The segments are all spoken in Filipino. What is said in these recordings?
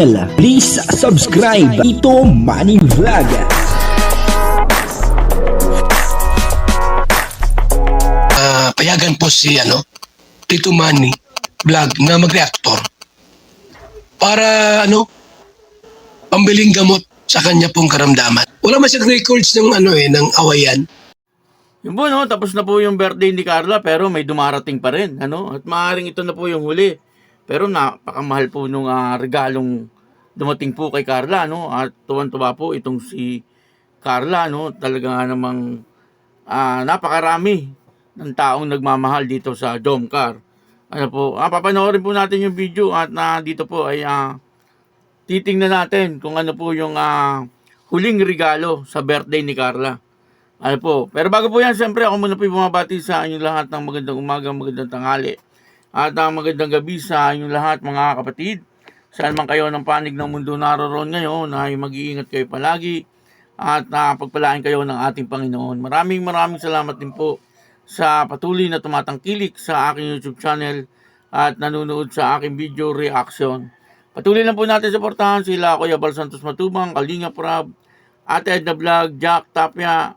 Please subscribe Ito Money Vlog. Ah, payagan po si ano, Tito Manny vlog na mag-reactor para ano, pambiling gamot sa kanya pong karamdaman. Wala man siyang records ng ano eh, ng awayan. Yun po, no? Tapos na po yung birthday ni Carla, pero may dumarating pa rin, ano? At maaaring ito na po yung huli. Pero napakamahal po nung ah, regalong dumating po kay Carla, no? At tuwan-tuwa po itong si Carla, no? Talaga nga namang ah, napakarami ng taong nagmamahal dito sa Jomcar. Ano po, ah, papanoorin po natin yung video at na dito po ay ah, titingnan natin kung ano po yung ah, huling regalo sa birthday ni Carla. Ano po. Pero bago po yan, siyempre ako muna po bumabati sa inyong lahat ng magandang umaga, magandang tanghali. At ang magandang gabi sa inyong lahat mga kapatid. Saan man kayo ng panig ng mundo naroon ngayon, ay mag-iingat kayo palagi at uh, pagpalain kayo ng ating Panginoon. Maraming maraming salamat din po sa patuloy na tumatangkilik sa aking YouTube channel at nanonood sa aking video reaction. Patuloy lang po natin suportahan sila Kuya Bal Santos Matubang, Kalinga Prab, Ate Edna Vlog, Jack Tapia,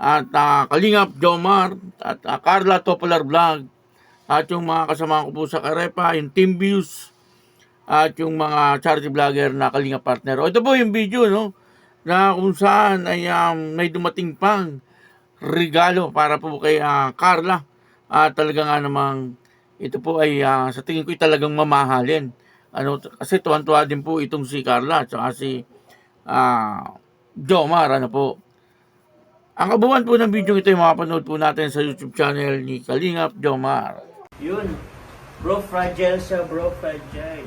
at ah, Kalingap Jomar, at ah, Carla Topolar Vlog, at yung mga kasama ko po sa Karepa, yung Team Views, at yung mga charity vlogger na Kalingap Partner. O ito po yung video, no? Na kung saan ay um, may dumating pang regalo para po kay ah, Carla. At talaga nga namang ito po ay ah, sa tingin ko ay talagang mamahalin. Ano, kasi tuwan-tuwa din po itong si Carla at si ah, Jomar, ano po. Ang kabuuan po ng video ito ay makapanood po natin sa YouTube channel ni Kalingap Jomar. Yun. Bro, fragile siya, bro, fragile.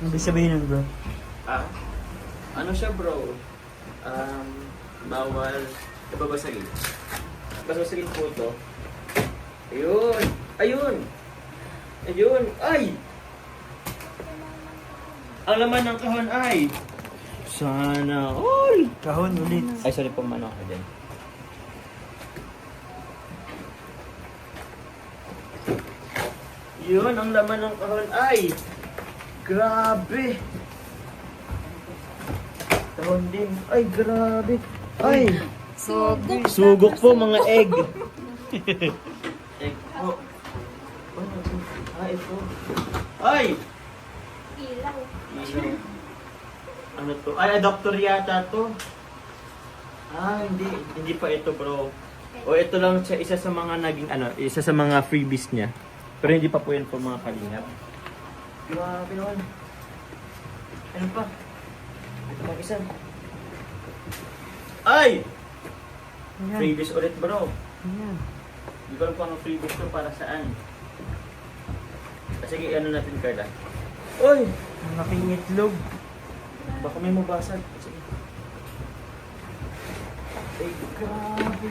Ano ibig sabihin nun, bro? Ah, ano siya bro? Um, bawal babasagin. Babasagin po to. Ayun! Ayun! Ayun! Ay! Ang laman ng kahon ay! Sana all! Kahon ulit. Ay, sorry po, mano ako Yun, ang laman ng kahon ay! Grabe! Kahon din. Ay, grabe! Ay! Sugok. Sugok po, mga egg! egg po. Ah, ito. Ay! Ilaw. Ilaw. Ano to? Ay, adapter yata to. Ah, hindi. Hindi pa ito, bro. O ito lang siya, isa sa mga naging, ano, isa sa mga freebies niya. Pero hindi pa po yan po mga kalingap. Grabe naman. Ano pa? Ito pang isa. Ay! Ayan. Freebies ulit, bro. Ayan. Hindi ko alam kung anong freebies to para saan. Sige, ano natin, Carla? Uy! Ang laking itlog. Baka may mabasag. Sige. Ay, grabe.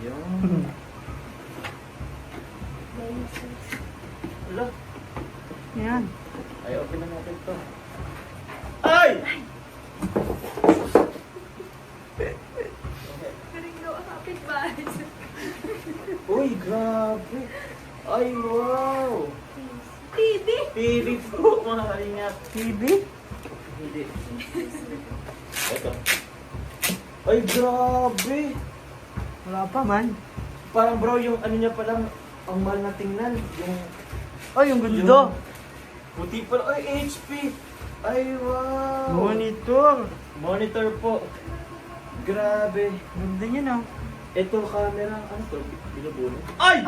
Yun. Wala. Ayan. Ay, open na natin to. Ay! Galing daw ang kapitbahay. Uy, grabe. Ay, wow. TV. TV po, mga kalingap. TV? Hindi. Ito. Ay, grabe. Wala pa man. Parang bro, yung ano niya palang, ang mahal na tingnan. Yung Ay, yung gundo. Puti pala. Ay, HP. Ay, wow. Monitor. Monitor po. Grabe. Ganda niya, no? Ito, camera. Ano to? Binubuno. Ay!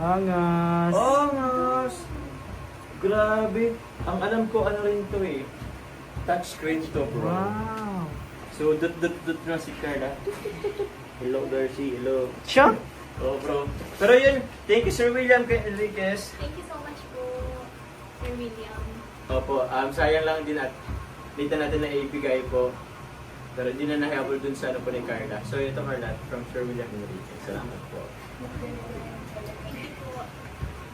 Angas. Angas! Grabe. Ang alam ko, ano rin to eh. Touchscreen to, bro. Wow. So, dut-dut-dut na si Carla. Hello, Darcy. Hello. Siya? Oh, bro. Pero yun, thank you, Sir William kay Enriquez. Thank you so much Sir William. Opo, um, sayang lang din at dito natin na ibigay po. Pero hindi na nahabol dun sa ano po ni Carla. So ito Carla, from Sir William Enriquez. Salamat po. Thank you po.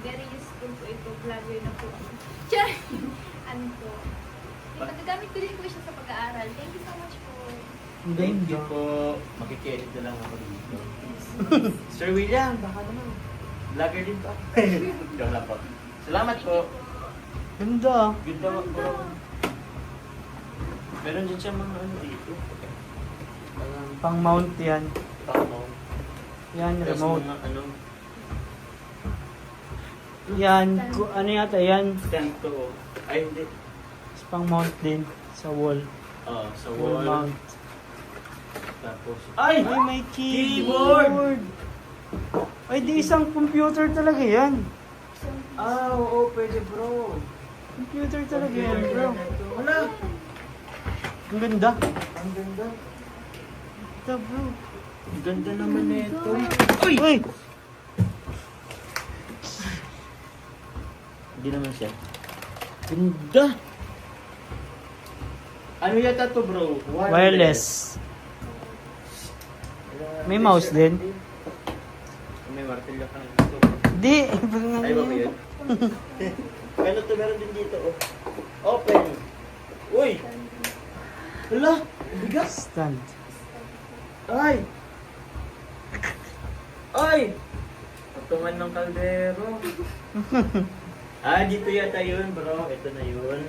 Very useful po ito. Vlogger na po. Char! ano po. Magagamit ko din po siya sa pag-aaral. Thank you so much po. Thank you po. Makikedit na lang ako dito. Sir William, baka naman. Vlogger din pa. Joke lang po. Salamat po. Ganda. Ganda mo bro. Meron din siya mga ano dito. Parang Pang mount yan. tao. Yan, Tapos remote. mga ano, Yan, ku- ano yata yan. stand to. Ay hindi. It's pang mount din sa wall. Oh, sa Wall wall. mount. Tapos, Ay, ay! may keyboard. Ay, di isang computer talaga yan. Ah, oo, pwede bro. Computer talaga yan, bro. Wala. Ang ganda. Ang ganda. Ito, bro. Ang ganda naman nito. Uy! Hindi naman siya. Ganda. Ano yata to bro? Wireless. May mouse din. May martilyo ka dito. Di. Ay, ba ba yun? Ano to meron din dito oh. Open. Uy! Hala! Bigas! Stand. Ay! Ay! Patungan ng kaldero. ah, dito yata yun bro. Ito na yun.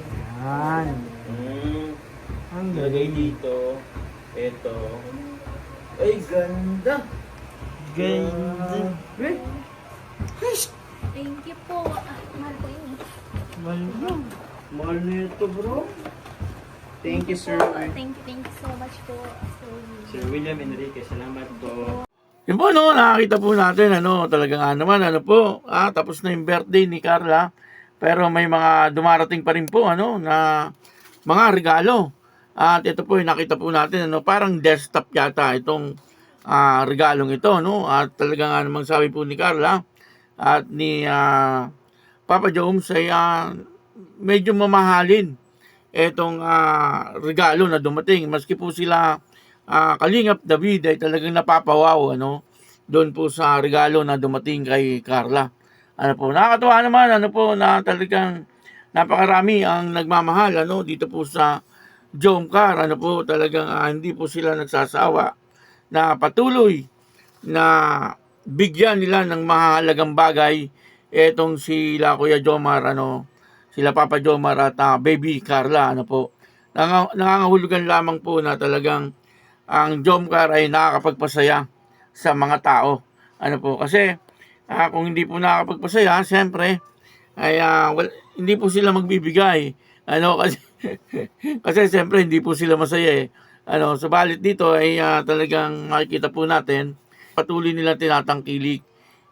Yan. Hmm. Ang Lagay dito. Ito. Ay, ganda! Ganda. Eh, Thank you po. Ah, mahal ko yun eh. Wala. mahal nito bro. Thank you sir. Thank you, thank you so much po. Sir Sir William Enrique, salamat po. Yun po, no, nakakita po natin, ano, talagang nga naman, ano po, ah, tapos na yung birthday ni Carla, pero may mga dumarating pa rin po, ano, na mga regalo. At ito po, yung nakita po natin, ano, parang desktop yata itong ah, regalong ito, no, at talaga nga namang sabi po ni Carla, at ni ah, Papa Jones ay ah, medyo mamahalin itong ah, regalo na dumating, maski po sila ah Kalingap David ay talagang napapawaw ano doon po sa regalo na dumating kay Carla. Ano po, nakakatuwa naman ano po na talagang napakarami ang nagmamahal ano dito po sa Jomcar ano po talagang ah, hindi po sila nagsasawa na patuloy na bigyan nila ng mahalagang bagay etong sila Kuya Jomar ano sila Papa Jomar at ah, Baby Carla ano po Nanga- nangangahulugan lamang po na talagang ang Jomcar ay nakakapagpasaya sa mga tao. Ano po, kasi ah, kung hindi po nakakapagpasaya, siyempre, ay ah, wal- hindi po sila magbibigay. Ano, kasi, kasi siyempre hindi po sila masaya eh. Ano, subalit dito ay ah, talagang makikita po natin, patuloy nila tinatangkilik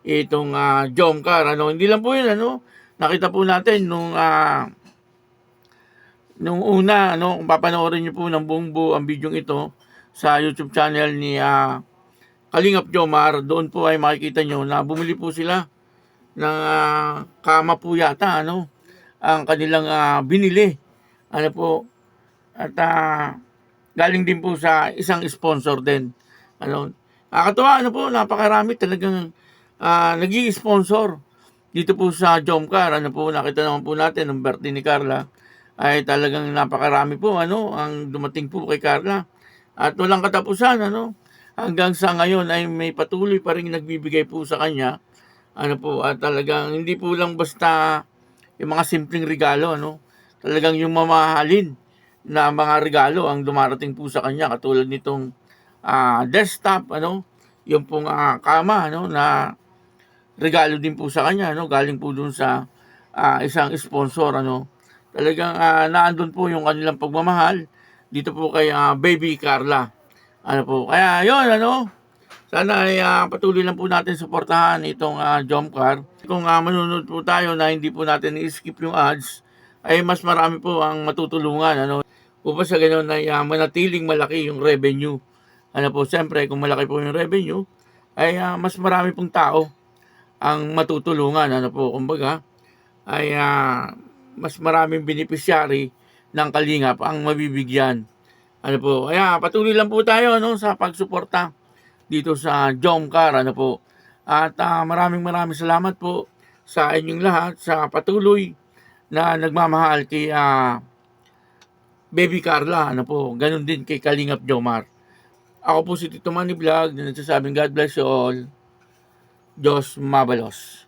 itong uh, Jomcar. Ano, hindi lang po yun, ano, nakita po natin nung ah, nung una, ano, kung papanoorin niyo po ng buong buo ang video ito sa YouTube channel ni ah, Kalingap Jomar, doon po ay makikita nyo na bumili po sila ng ah, kama po yata, ano, ang kanilang ah, binili. Ano po, at ah, galing din po sa isang sponsor din. Ano, nakakatuwa, ano po, napakarami talagang uh, nag sponsor dito po sa Jomcar. Ano po, nakita naman po natin ng birthday ni Carla ay talagang napakarami po ano ang dumating po kay Carla at walang katapusan ano hanggang sa ngayon ay may patuloy pa rin nagbibigay po sa kanya ano po at talagang hindi po lang basta yung mga simpleng regalo ano talagang yung mamahalin na mga regalo ang dumarating po sa kanya katulad nitong ah, desktop ano yung pong ah, kama ano na regalo din po sa kanya no galing po dun sa ah, isang sponsor ano talagang uh, naandun po yung kanilang pagmamahal dito po kay ah, Baby Carla. Ano po, kaya yon ano, sana ay ah, patuloy lang po natin suportahan itong uh, Jomcar. Kung uh, manunod po tayo na hindi po natin i-skip yung ads, ay mas marami po ang matutulungan. Ano, upang sa ganun ay ah, manatiling malaki yung revenue. Ano po, siyempre kung malaki po yung revenue, ay ah, mas marami pong tao ang matutulungan. Ano po, kumbaga, ay ah, mas maraming beneficiary ng kalingap ang mabibigyan. Ano po, kaya patuloy lang po tayo no, sa pagsuporta dito sa Jomcar. Ano po. At ah, maraming maraming salamat po sa inyong lahat sa patuloy na nagmamahal kay ah, Baby Carla. Ano po, ganun din kay Kalingap Jomar. Ako po si Tito Manny Vlog na nagsasabing God bless you all. Dios mabelos.